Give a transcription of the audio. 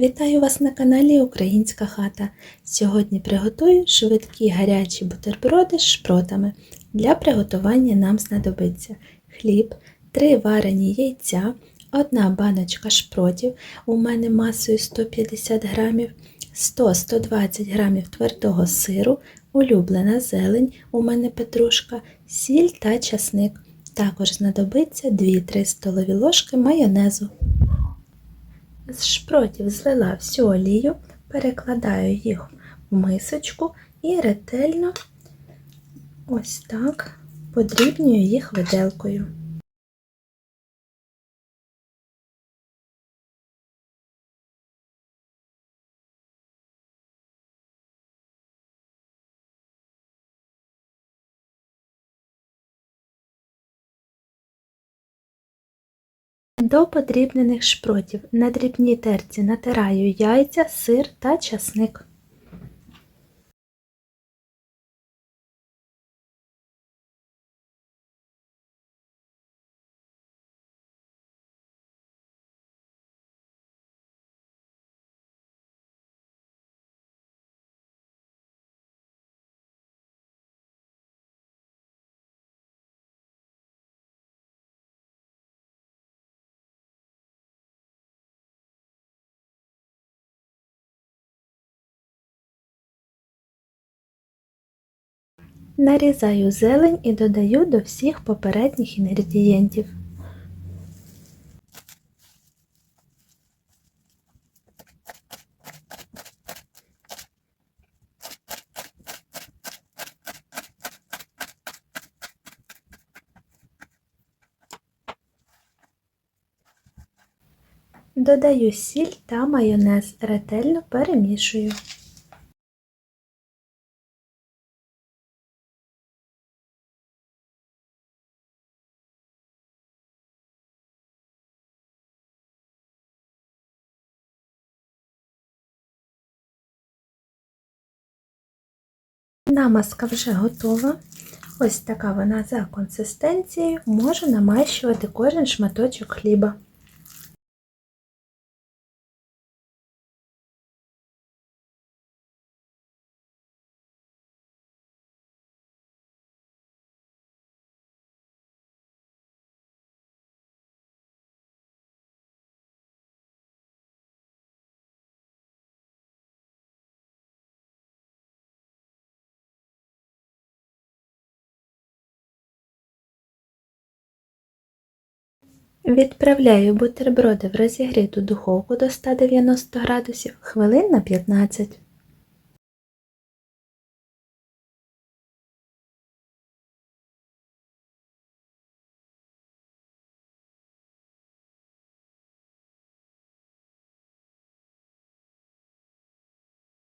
Вітаю вас на каналі Українська хата. Сьогодні приготую швидкі гарячі бутерброди з шпротами. Для приготування нам знадобиться хліб, 3 варені яйця, 1 баночка шпротів, у мене масою 150 грамів, 100-120 грамів твердого сиру, улюблена зелень, у мене петрушка, сіль та часник. Також знадобиться 2-3 столові ложки майонезу. З шпротів злила всю олію, перекладаю їх в мисочку і ретельно ось так подрібнюю їх виделкою. До подрібнених шпротів на дрібній терці натираю яйця, сир та часник. Нарізаю зелень і додаю до всіх попередніх інгредієнтів. Додаю сіль та майонез, ретельно перемішую. Намазка вже готова. Ось така вона за консистенцією, можу намащувати кожен шматочок хліба. Відправляю бутерброди в розігріту духовку до 190 градусів хвилин на 15.